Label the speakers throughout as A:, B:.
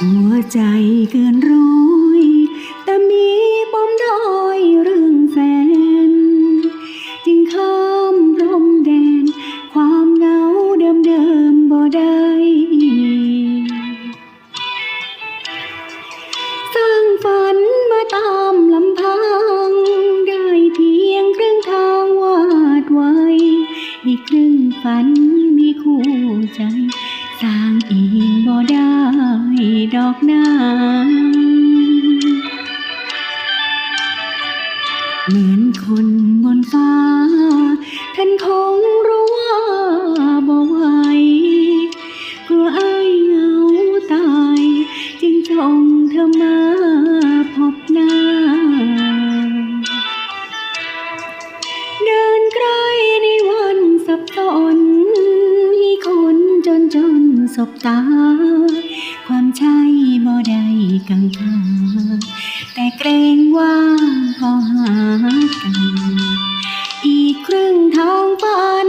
A: หัวใจเกินรู้ ดอกนาเหมือนคนบนฟ้า ท่านคงรู้ว่าบ่ไหวกลัวอายเหงาตาย จึงจงเธอมาพบหน้า เดินใกล้ในวันสับสนให้คนจนจนสบตา ใช่บ่ได้กังขาแต่เกรงว่าพอหากัน อีกครึ่งทางฝัน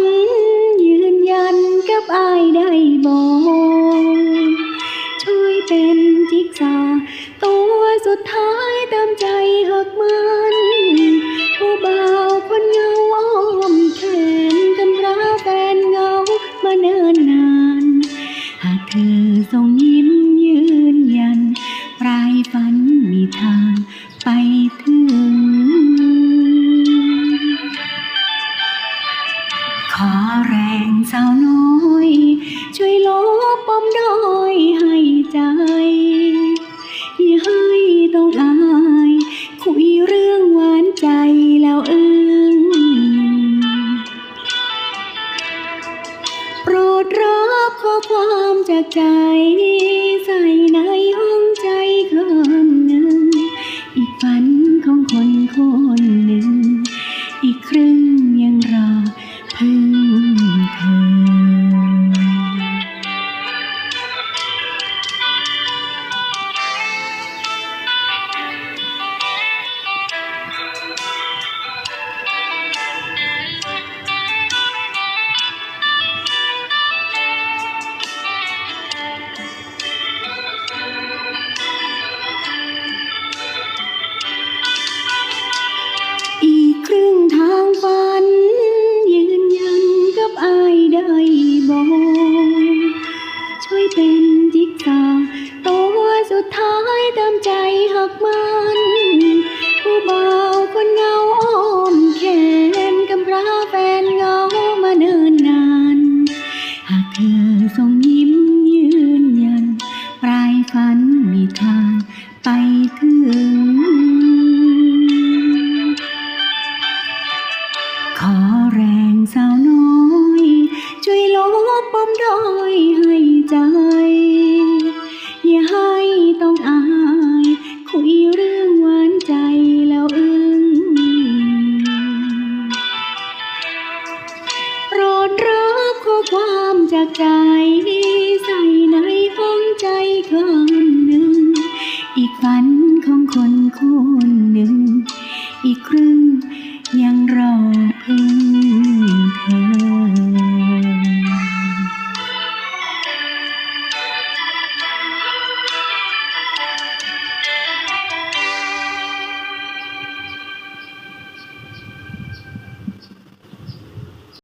A: ยืนยันกับอายได้บอกช่วยเป็นจิ๊กซอว์ตัวสุดท้ายเติมใจหักมา ไปถึง ขอแรงสาวน้อย ช่วยลบปมด้อยให้ใจอย่าให้ต้องอายคุยเรื่องหวานใจแล้วอึ้งโปรดรับข้อความจากใจ จากใจใส่ในห้องใจข้า